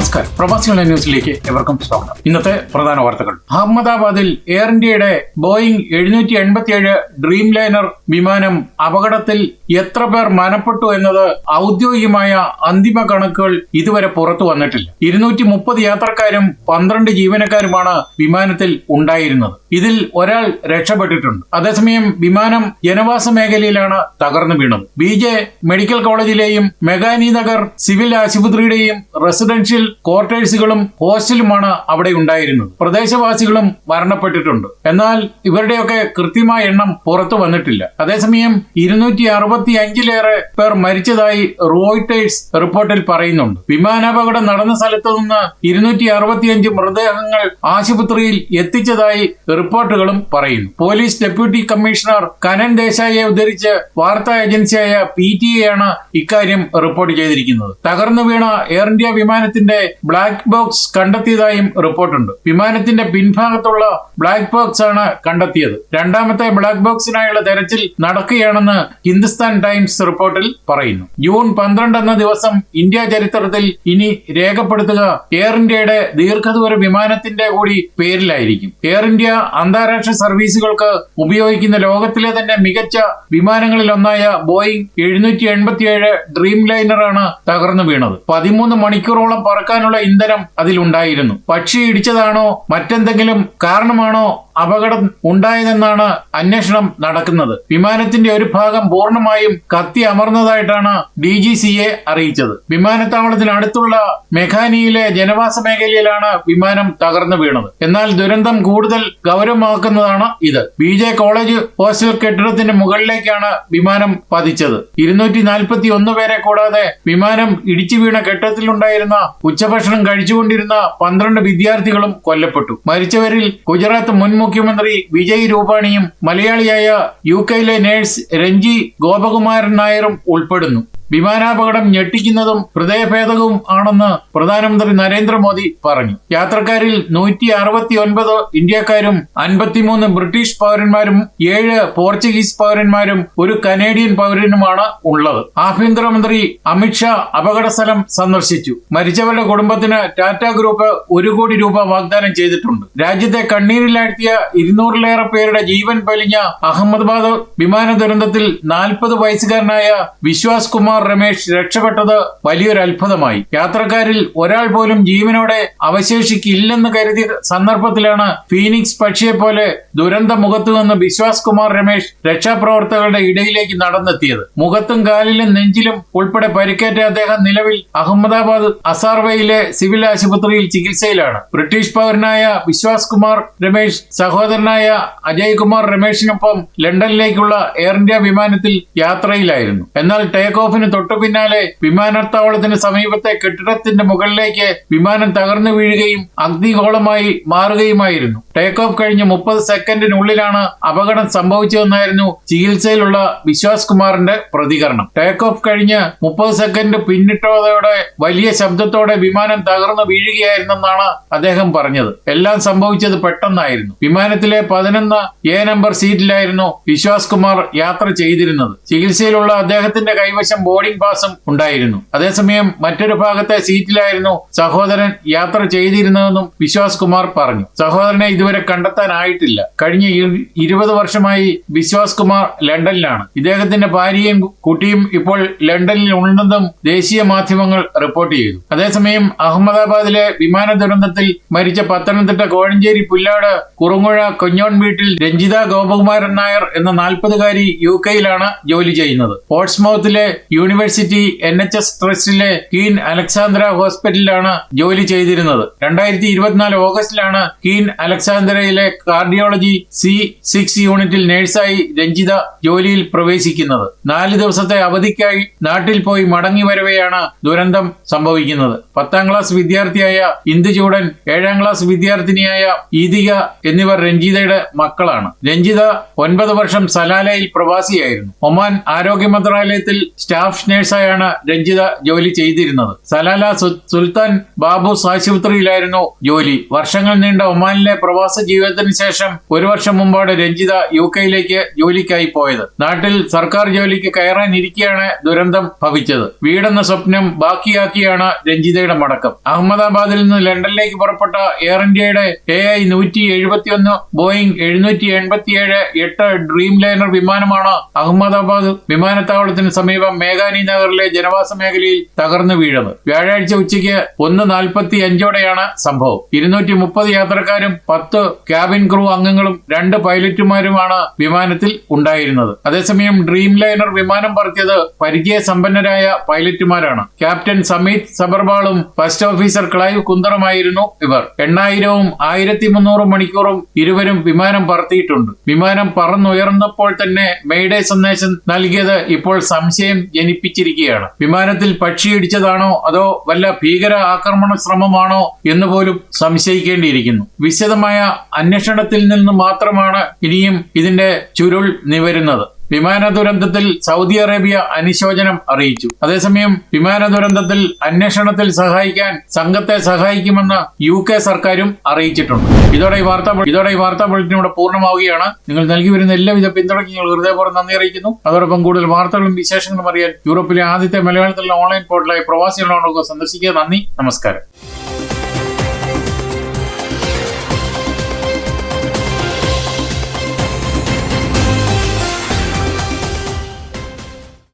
നമസ്കാരം. പ്രവാസികളുടെ ന്യൂസിലേക്ക് എവർക്കും സ്വാഗതം. ഇന്നത്തെ പ്രധാന വാർത്തകൾ. അഹമ്മദാബാദിൽ എയർ ഇന്ത്യയുടെ ബോയിംഗ് എഴുന്നൂറ്റി എൺപത്തിയേഴ് ഡ്രീം ലൈനർ വിമാനം അപകടത്തിൽ എത്ര പേർ മനപ്പെട്ടു എന്നത് ഔദ്യോഗികമായ അന്തിമ കണക്കുകൾ ഇതുവരെ പുറത്തു വന്നിട്ടില്ല. ഇരുന്നൂറ്റി മുപ്പത് യാത്രക്കാരും പന്ത്രണ്ട് ജീവനക്കാരുമാണ് വിമാനത്തിൽ ഉണ്ടായിരുന്നത്. ഇതിൽ ഒരാൾ രക്ഷപ്പെട്ടിട്ടുണ്ട്. അതേസമയം വിമാനം ജനവാസ മേഖലയിലാണ് തകർന്നു വീണത്. ബി മെഡിക്കൽ കോളേജിലെയും മെഗാനി നഗർ സിവിൽ ആശുപത്രിയുടെയും റെസിഡൻഷ്യൽ ക്വാർട്ടേഴ്സുകളും ഹോസ്റ്റലുമാണ് അവിടെ ഉണ്ടായിരുന്നത്. പ്രദേശവാസികളും മരണപ്പെട്ടിട്ടുണ്ട്. എന്നാൽ ഇവരുടെയൊക്കെ കൃത്യമായ എണ്ണം പുറത്തു വന്നിട്ടില്ല. അതേസമയം ഇരുന്നൂറ്റി അറുപത്തി അഞ്ചിലേറെ പേർ മരിച്ചതായി റോയിട്ടേഴ്സ് റിപ്പോർട്ടിൽ പറയുന്നുണ്ട്. വിമാനാപകടം നടന്ന സ്ഥലത്ത് നിന്ന് ഇരുന്നൂറ്റി അറുപത്തിയഞ്ച് മൃതദേഹങ്ങൾ ആശുപത്രിയിൽ എത്തിച്ചതായി റിപ്പോർട്ടുകളും പറയുന്നു. പോലീസ് ഡെപ്യൂട്ടി കമ്മീഷണർ കനൻ ദേശായിയെ ഉദ്ധരിച്ച് വാർത്താ ഏജൻസിയായ പി ടി എ ആണ് ഇക്കാര്യം റിപ്പോർട്ട് ചെയ്തിരിക്കുന്നത്. തകർന്നു വീണ എയർ ഇന്ത്യ വിമാനത്തിന്റെ ബ്ലാക്ക് ബോക്സ് കണ്ടെത്തിയതായും റിപ്പോർട്ടുണ്ട്. വിമാനത്തിന്റെ പിൻഭാഗത്തുള്ള ബ്ലാക്ക് ബോക്സ് ആണ് കണ്ടെത്തിയത്. രണ്ടാമത്തെ ബ്ലാക്ക് ബോക്സിനായുള്ള തെരച്ചിൽ നടക്കുകയാണെന്ന് ഹിന്ദുസ്ഥാൻ ടൈംസ് റിപ്പോർട്ടിൽ പറയുന്നു. ജൂൺ പന്ത്രണ്ട് എന്ന ദിവസം ഇന്ത്യ ചരിത്രത്തിൽ ഇനി രേഖപ്പെടുത്തുക എയർ ഇന്ത്യയുടെ ദീർഘദൂര വിമാനത്തിന്റെ കൂടി പേരിലായിരിക്കും. എയർ ഇന്ത്യ അന്താരാഷ്ട്ര സർവീസുകൾക്ക് ഉപയോഗിക്കുന്ന ലോകത്തിലെ തന്നെ മികച്ച വിമാനങ്ങളിൽ ഒന്നായ ബോയിങ് എഴുന്നൂറ്റി എൺപത്തിയേഴ് ഡ്രീം ലൈനറാണ് തകർന്നു വീണത്. പതിമൂന്ന് മണിക്കൂറോളം പറക്കാനുള്ള ഇന്ധനം അതിലുണ്ടായിരുന്നു. പക്ഷി ഇടിച്ചതാണോ? മറ്റെന്തെങ്കിലും കാരണമാണോ? അപകടം ഉണ്ടായതെന്നാണ് അന്വേഷണം നടക്കുന്നത്. വിമാനത്തിന്റെ ഒരു ഭാഗം പൂർണമായും കത്തി അമർന്നതായിട്ടാണ് ഡി ജി സിയെ അറിയിച്ചത്. വിമാനത്താവളത്തിന് അടുത്തുള്ള മെഖാനിയിലെ ജനവാസ മേഖലയിലാണ് വിമാനം തകർന്നു വീണത്. എന്നാൽ ദുരന്തം കൂടുതൽ ഗൗരവമാക്കുന്നതാണ് ഇത്. ബി ജെ കോളേജ് ഹോസ്റ്റൽ കെട്ടിടത്തിന്റെ മുകളിലേക്കാണ് വിമാനം പതിച്ചത്. ഇരുന്നൂറ്റി നാൽപ്പത്തി ഒന്ന് പേരെ കൂടാതെ വിമാനം ഇടിച്ചു വീണ കെട്ടിടത്തിലുണ്ടായിരുന്ന ഉച്ചഭക്ഷണം കഴിച്ചുകൊണ്ടിരുന്ന പന്ത്രണ്ട് വിദ്യാർത്ഥികളും കൊല്ലപ്പെട്ടു. മരിച്ചവരിൽ ഗുജറാത്ത് മുൻ മുഖ്യമന്ത്രി വിജയ് രൂപാണിയും മലയാളിയായ യു കെയിലെ നേഴ്സ് രഞ്ജി ഗോപകുമാരൻ നായരും ഉൾപ്പെടുന്നു വിമാനാപകടം ഞെട്ടിക്കുന്നതും ഹൃദയഭേദകവും ആണെന്ന് പ്രധാനമന്ത്രി നരേന്ദ്രമോദി പറഞ്ഞു. യാത്രക്കാരിൽ നൂറ്റി അറുപത്തി ഒൻപത് ഇന്ത്യക്കാരും അൻപത്തിമൂന്ന് ബ്രിട്ടീഷ് പൗരന്മാരും ഏഴ് പോർച്ചുഗീസ് പൗരന്മാരും ഒരു കനേഡിയൻ പൗരനുമാണ് ഉള്ളത്. ആഭ്യന്തരമന്ത്രി അമിത്ഷാ അപകട സ്ഥലം സന്ദർശിച്ചു. മരിച്ചവരുടെ കുടുംബത്തിന് ടാറ്റ ഗ്രൂപ്പ് ഒരു കോടി രൂപ വാഗ്ദാനം ചെയ്തിട്ടുണ്ട്. രാജ്യത്തെ കണ്ണീരിലാഴ്ത്തിയ ഇരുന്നൂറിലേറെ പേരുടെ ജീവൻ പൊലിഞ്ഞ അഹമ്മദാബാദ് വിമാന ദുരന്തത്തിൽ നാൽപ്പത് വയസ്സുകാരനായ വിശ്വാസ് കുമാർ രമേശ് രക്ഷപ്പെട്ടത് വലിയൊരു അത്ഭുതമായി യാത്രക്കാരിൽ ഒരാൾ പോലും ജീവനോടെ അവശേഷിക്കില്ലെന്ന് കരുതിയ സന്ദർഭത്തിലാണ് ഫീനിക്സ് പക്ഷിയെ പോലെ ദുരന്ത മുഖത്തു നിന്ന് ബിശ്വാസ് കുമാർ രമേശ് രക്ഷാപ്രവർത്തകരുടെ ഇടയിലേക്ക് നടന്നെത്തിയത്. മുഖത്തും കാലിലും നെഞ്ചിലും ഉൾപ്പെടെ പരിക്കേറ്റ അദ്ദേഹം നിലവിൽ അഹമ്മദാബാദ് അസാർവയിലെ സിവിൽ ആശുപത്രിയിൽ ചികിത്സയിലാണ്. ബ്രിട്ടീഷ് പൗരനായ വിശ്വാസ് കുമാർ രമേശ് സഹോദരനായ അജയ് കുമാർ രമേശിനൊപ്പം ലണ്ടനിലേക്കുള്ള എയർ ഇന്ത്യ വിമാനത്തിൽ യാത്രയിലായിരുന്നു. എന്നാൽ ടേക്ക് ഓഫിന് തൊട്ടു പിന്നാലെ വിമാനത്താവളത്തിന് സമീപത്തെ കെട്ടിടത്തിന്റെ മുകളിലേക്ക് വിമാനം തകർന്നു വീഴുകയും അഗ്നിഗോളമായി മാറുകയുമായിരുന്നു. ടേക്ക് ഓഫ് കഴിഞ്ഞ് മുപ്പത് സെക്കൻഡിനുള്ളിലാണ് അപകടം സംഭവിച്ചതെന്നായിരുന്നു ചികിത്സയിലുള്ള വിശ്വാസ് കുമാറിന്റെ പ്രതികരണം. ടേക്ക് ഓഫ് കഴിഞ്ഞ് മുപ്പത് സെക്കൻഡ് പിന്നിട്ടതോടെ വലിയ ശബ്ദത്തോടെ വിമാനം തകർന്നു വീഴുകയായിരുന്നെന്നാണ് അദ്ദേഹം പറഞ്ഞത്. എല്ലാം സംഭവിച്ചത് പെട്ടെന്നായിരുന്നു. വിമാനത്തിലെ പതിനൊന്ന് എ നമ്പർ സീറ്റിലായിരുന്നു വിശ്വാസ് കുമാർ യാത്ര ചെയ്തിരുന്നത്. ചികിത്സയിലുള്ള അദ്ദേഹത്തിന്റെ കൈവശം ബോർഡിംഗ് പാസും ഉണ്ടായിരുന്നു. അതേസമയം മറ്റൊരു ഭാഗത്തെ സീറ്റിലായിരുന്നു സഹോദരൻ യാത്ര ചെയ്തിരുന്നതെന്നും വിശ്വാസ് കുമാർ പറഞ്ഞു. സഹോദരനെ ഇതുവരെ കണ്ടെത്താനായിട്ടില്ല. കഴിഞ്ഞ ഇരു- ഇരുപത് വർഷമായി വിശ്വാസ് കുമാർ ലണ്ടനിലാണ്. ഇദ്ദേഹത്തിന്റെ ഭാര്യയും കുട്ടിയും ഇപ്പോൾ ലണ്ടനിൽ ഉണ്ടെന്നും ദേശീയ മാധ്യമങ്ങൾ റിപ്പോർട്ട് ചെയ്തു. അതേസമയം അഹമ്മദാബാദിലെ വിമാന ദുരന്തത്തിൽ മരിച്ച പത്തനംതിട്ട കോഴഞ്ചേരി പുല്ലാട് കുറുങ്ങുഴ കൊഞ്ഞോൺ വീട്ടിൽ രഞ്ജിത ഗോപകുമാരൻ നായർ എന്ന നാൽപ്പതുകാരി യു കെയിലാണ് ജോലി ചെയ്യുന്നത്. പോർട്സ്മൗത്തിലെ യൂണിവേഴ്സിറ്റി എൻ എച്ച് എസ് ട്രസ്റ്റിലെ കീൻ അലക്സാന്ദ്ര ഹോസ്പിറ്റലിലാണ് ജോലി ചെയ്തിരുന്നത്. രണ്ടായിരത്തി ഇരുപത്തിനാല് ഓഗസ്റ്റിലാണ് കീൻ അലക്സാന്ദ്രയിലെ കാർഡിയോളജി സി സിക്സ് യൂണിറ്റിൽ നഴ്സായി രഞ്ജിത ജോലിയിൽ പ്രവേശിക്കുന്നത്. നാല് ദിവസത്തെ അവധിക്കായി നാട്ടിൽ പോയി മടങ്ങി വരവെയാണ് ദുരന്തം സംഭവിക്കുന്നത്. പത്താം ക്ലാസ് വിദ്യാർത്ഥിയായ ഇന്ദുചൂടൻ ഏഴാം ക്ലാസ് വിദ്യാർത്ഥിനിയായ ഈതിക എന്നിവർ രഞ്ജിതയുടെ മക്കളാണ്. രഞ്ജിത ഒൻപത് വർഷം സലാലയിൽ പ്രവാസിയായിരുന്നു. ഒമാൻ ആരോഗ്യ മന്ത്രാലയത്തിൽ സ്റ്റാഫ് സ്റ്റാഫ് രഞ്ജിത ജോലി ചെയ്തിരുന്നത്. സലാല സുൽത്താൻ ബാബൂസ് ആശുപത്രിയിലായിരുന്നു ജോലി. വർഷങ്ങൾ നീണ്ട ഒമാനിലെ പ്രവാസ ജീവിതത്തിന് ശേഷം ഒരു വർഷം മുമ്പാണ് രഞ്ജിത യു കെയിലേക്ക് ജോലിക്കായി പോയത്. നാട്ടിൽ സർക്കാർ ജോലിക്ക് കയറാനിരിക്കെയാണ് ദുരന്തം ഭവിച്ചത്. വീടെന്ന സ്വപ്നം ബാക്കിയാക്കിയാണ് രഞ്ജിതയുടെ മടക്കം. അഹമ്മദാബാദിൽ നിന്ന് ലണ്ടനിലേക്ക് പുറപ്പെട്ട എയർ ഇന്ത്യയുടെ എ ഐ നൂറ്റി എഴുപത്തിയൊന്ന് ബോയിങ് എഴുന്നൂറ്റി എൺപത്തിയേഴ് എട്ട് ഡ്രീം ലൈനർ വിമാനമാണ് അഹമ്മദാബാദ് വിമാനത്താവളത്തിന് സമീപം മേഘാനി നഗറിലെ ജനവാസ മേഖലയിൽ തകർന്നു വീഴുന്നത് വ്യാഴാഴ്ച ഉച്ചയ്ക്ക് ഒന്ന് നാൽപ്പത്തി അഞ്ചോടെയാണ് സംഭവം. ഇരുന്നൂറ്റി മുപ്പത് യാത്രക്കാരും പത്ത് ക്യാബിൻ ക്രൂ അംഗങ്ങളും രണ്ട് പൈലറ്റുമാരുമാണ് വിമാനത്തിൽ ഉണ്ടായിരുന്നത്. അതേസമയം ഡ്രീം ലൈനർ വിമാനം പറത്തിയത് പരിചയ സമ്പന്നരായ പൈലറ്റുമാരാണ്. ക്യാപ്റ്റൻ സമീത് സബർബാളും ഫസ്റ്റ് ഓഫീസർ ക്ലൈവ് കുന്തറുമായിരുന്നു ഇവർ. എണ്ണായിരവും ആയിരത്തി മുന്നൂറും മണിക്കൂറും ഇരുവരും വിമാനം പറത്തിയിട്ടുണ്ട്. വിമാനം പറന്നുയർന്നപ്പോൾ തന്നെ മെയ്ഡേ സന്ദേശം നൽകിയത് ഇപ്പോൾ സംശയം ജനിപ്പിച്ചിരിക്കുകയാണ് വിമാനത്തിൽ പക്ഷിയിടിച്ചതാണോ അതോ വല്ല ഭീകര ആക്രമണ ശ്രമമാണോ എന്ന് പോലും സംശയിക്കേണ്ടിയിരിക്കുന്നു. വിശദമായ അന്വേഷണത്തിൽ നിന്ന് മാത്രമാണ് ഇനിയും ഇതിന്റെ ചുരുൾ നിവരുന്നത്. വിമാന ദുരന്തത്തിൽ സൗദി അറേബ്യ അനുശോചനം അറിയിച്ചു. അതേസമയം വിമാന ദുരന്തത്തിൽ അന്വേഷണത്തിൽ സഹായിക്കാൻ സംഘത്തെ സഹായിക്കുമെന്ന് യു കെ സർക്കാരും അറിയിച്ചിട്ടുണ്ട്. ഇതോടെ ഈ വാർത്താ ഇതോടെ ഈ വാർത്താ ബുള്ളറ്റിൻ ഇവിടെ പൂർണമാവുകയാണ്. നിങ്ങൾ നൽകി വരുന്ന എല്ലാവിധ പിന്തുണയ്ക്ക് നിങ്ങൾ ഹൃദയപൂർവം നന്ദി അറിയിക്കുന്നു. അതോടൊപ്പം കൂടുതൽ വാർത്തകളും വിശേഷങ്ങളും അറിയാൻ യൂറോപ്പിലെ ആദ്യത്തെ മലയാളത്തിലുള്ള ഓൺലൈൻ പോർട്ടലായ പ്രവാസികളോടൊക്കെ സന്ദർശിക്കുക. നന്ദി. നമസ്കാരം.